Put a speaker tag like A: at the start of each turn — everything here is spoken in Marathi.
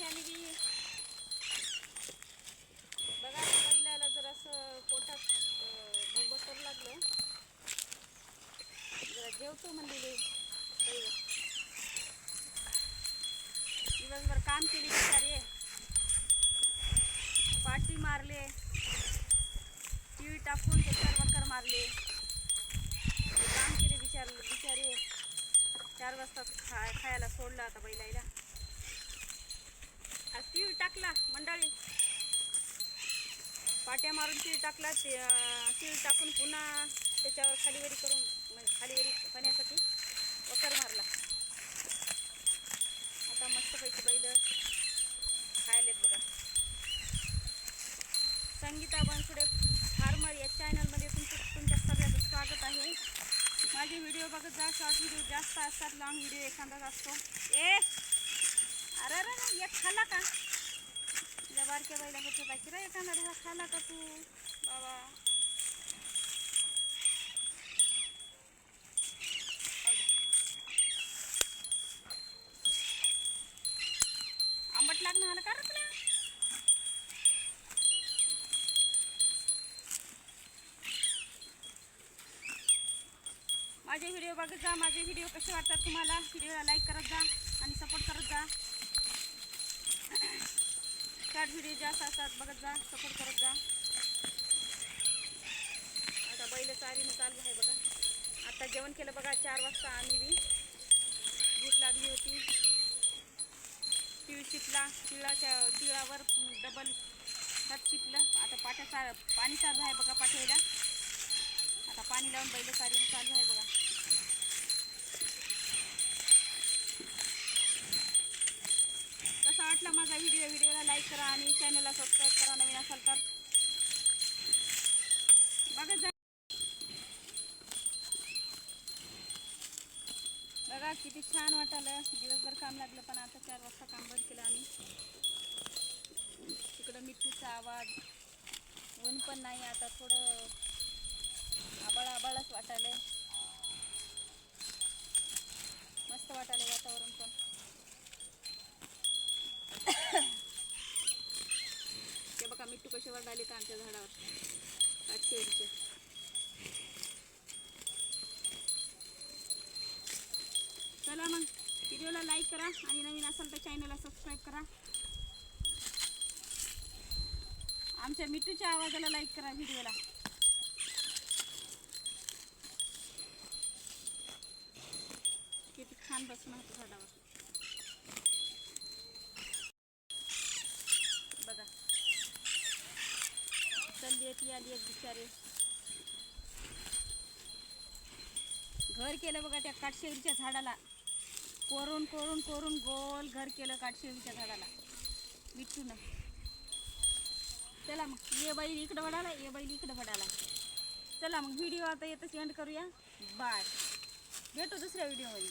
A: त्याने बी बघा बैलाला जर असं पोटात भगवत करू लागलं जरा जेवतो म्हणलेले बैल दिवसभर काम केली बिचारे पाटी मारले. टीव्ही टाकून चक्कर बक्कर मारले. काम केले बिचार बिचारे चार वाजता खा खायला सोडलं आता बैलायला. टाकला मंडळी. पाट्या मारून तीळ टाकला ते तीळ टाकून पुन्हा त्याच्यावर खालीवरी करून म्हणजे खालीवरी पाण्यासाठी वकर मारला. आता मस्तपैकी बैल खायलेत बघा. संगीता बनसुडे फार्मर या चॅनलमध्ये तुमचं तुमच्या सगळ्याचं स्वागत आहे. माझे व्हिडिओ बघत जा शॉर्ट व्हिडिओ जास्त असतात लॉंग व्हिडिओ एखादाच असतो. ए! अरे अरे एक खाला का? तुझ्या बारक्या बाईला होत बाकी रे एखादा ढगा खाल्ला का तू? बाबा. आंबट लागणं आलं का रे तुला? माझे व्हिडिओ बघत जा माझे व्हिडिओ कसे वाटतात तुम्हाला? व्हिडिओला लाईक करत जा आणि सपोर्ट करत जा. शॉर्ट व्हिडिओ जास्त असतात बघत जा सपोर्ट करत जा. आता बैल चारीनं चालू आहे बघा. आता जेवण केलं बघा चार वाजता आम्ही बी. भूक लागली होती. तिळ शिकला तिळाच्या तिळावर डबल हात शिकलं आता पाट्या चा पाणी चालू आहे बघा पाठवायला. आता पाणी लावून बैल चारीनं चालू आहे बघा कसा वाटला माझा व्हिडिओ व्हिडिओला लाईक करा आणि चॅनलला सबस्क्राईब करा नवीन असाल तर. बघत जा. बघा किती छान वाटालं. दिवसभर काम लागलं पण आता चार वाजता काम बंद केलं आम्ही. तिकडं मिठीचा आवाज. ऊन पण नाही आता थोडं आबाळ आबाळच वाटायला मस्त वाटायलंय वातावरण पण ते बघा मिट्टू कसे वरडाले का आमच्या झाडावर. काटकेरीचे चला मग व्हिडिओला लाईक करा आणि नवीन असाल तर चॅनलला सबस्क्राईब करा. आमच्या मिठूच्या आवाजाला लाईक करा व्हिडिओला. किती छान बसून झाडावर बघा चालली आली एक बिचारे. घर केलं बघा त्या काटशेवरीच्या झाडाला. कोरून कोरून कोरून गोल घर केलं काटशेवरीच्या झाडाला. मिठून चला मग ये बैल इकडं वडाला ये बैल इकडं वडाला चला मग व्हिडिओ आता येतच एंड करूया. बाय भेटू दुसऱ्या व्हिडिओमध्ये.